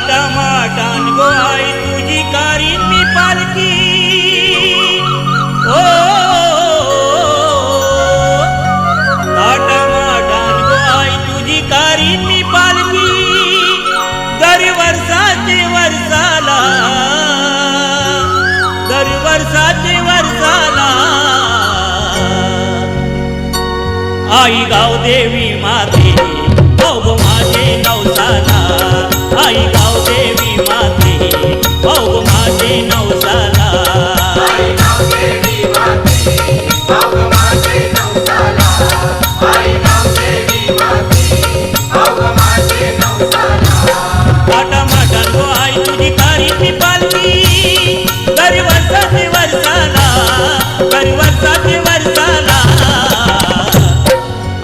ताटामाटान गो आई तुझी कारी मी पालकी ओ हो, ताटामाटान गो आई तुझी कारी मी पालकी दर वर्षाचे वर्षाला दर वर्षाचे वर्षाला. आई गाव देवी माते भोग माझे नवसाला आई गाव माते भोग माझे नवसाला. माटा माटा गो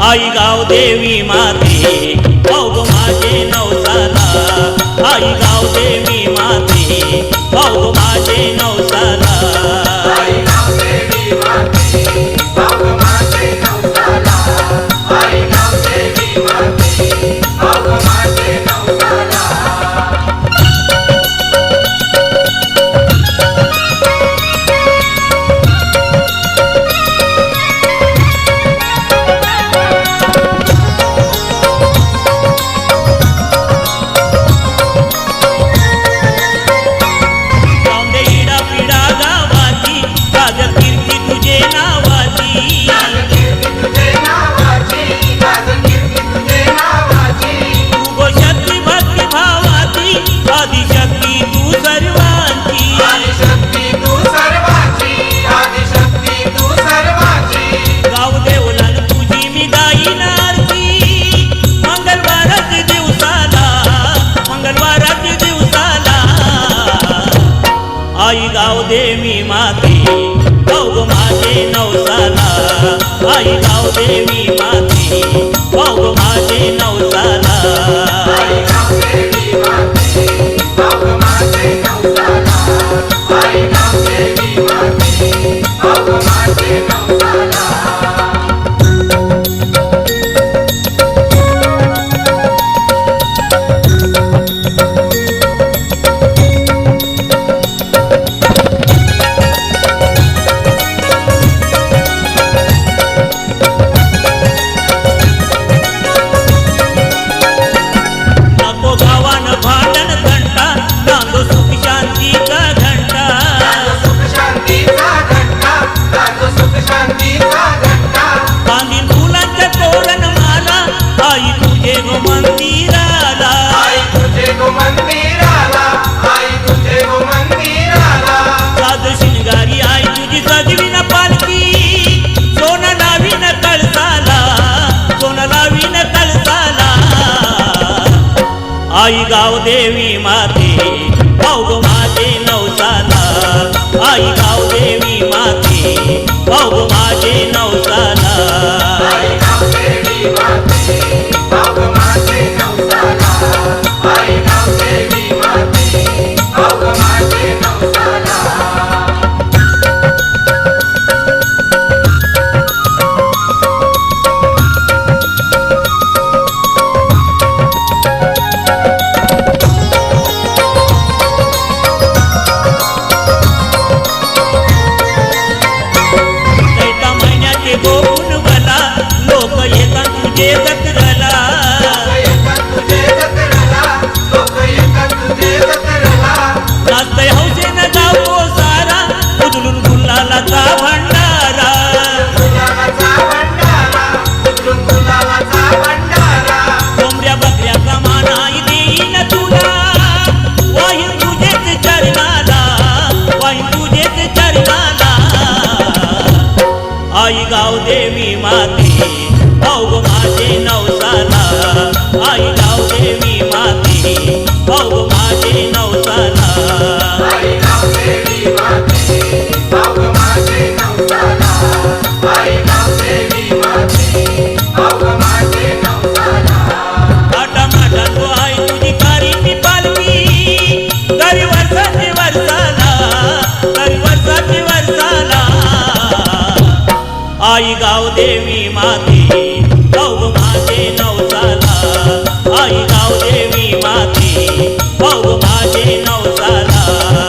आई गाव देवी माते भाऊ माझे नवसाला. आई गाव देवी माते भाऊ माझे नवसाला. जाऊंदे आई गाव देवी माते. भाऊ माझे नवसाला. आई गाव मी माते. भाऊ माझे नवसाला. नको आई गाव देवी माते भाऊ माझे नवसाला. आई गाव देवी माते भाऊ माझे आई गाव देवी माते. भाऊ माझे नवसाला. आई गाव देवी माते. भाऊ माझे नवसाला. Bye. गाव देवी माती. भाऊ माझे नवसाला आई गाव देवी माती. भाऊ माझे नवसाला